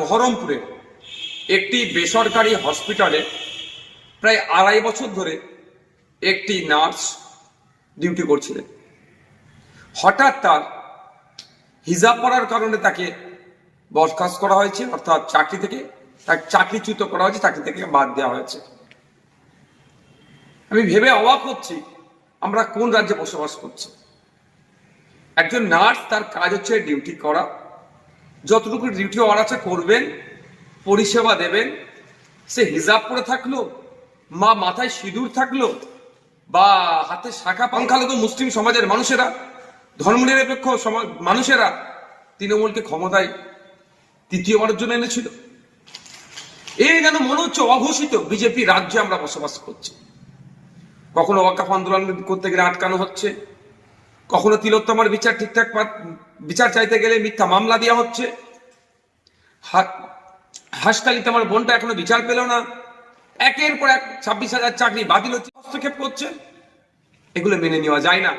বহরমপুরে একটি বেসরকারি হসপিটালে প্রায় আড়াই বছর ধরে একটি নার্স ডিউটি করছিলেন। হঠাৎ তার হিজাব পড়ার কারণে তাকে বরখাস্ত করা হয়েছে, অর্থাৎ চাকরি থেকে তাকে চাকরিচ্যুত করা হয়েছে চাকরি থেকে বাদ দেওয়া হয়েছে। আমি ভেবে অবাক হচ্ছি, আমরা কোন রাজ্যে বসবাস করছি? একজন নার্স তার কাজ হচ্ছে ডিউটি করা। যতটুকু ডিউটি ওর আছে করবেন, পরিষেবা দেবেন, সে হিজাব পরে থাকল, মা মাথায় সিঁদুর থাকল, বা হাতে শাখা সংখ্যালঘু মুসলিম সমাজের মানুষেরা ধর্মনিরপেক্ষ সমাজ মানুষেরা, তৃণমূলকে ক্ষমতায় তৃতীয়বারের জন্য এনেছিল। এই যেন মনে হচ্ছে অঘোষিত বিজেপি রাজ্যে আমরা বসবাস করছি। কখনো ওয়াকাফ আন্দোলন করতে গেলে আটকানো হচ্ছে কখনো তিলোত্তমার বিচার ঠিকঠাক বিচার চাইতে গেলে মিথ্যা মামলা দেওয়া হচ্ছে। হাসতালি হাসতালিতে আমার বোনটা এখনও বিচার পেল না। একের পর এক ছাব্বিশ হাজার চাকরি বাতিল হচ্ছে, হস্তক্ষেপ করছে। এগুলো মেনে নেওয়া যায় না।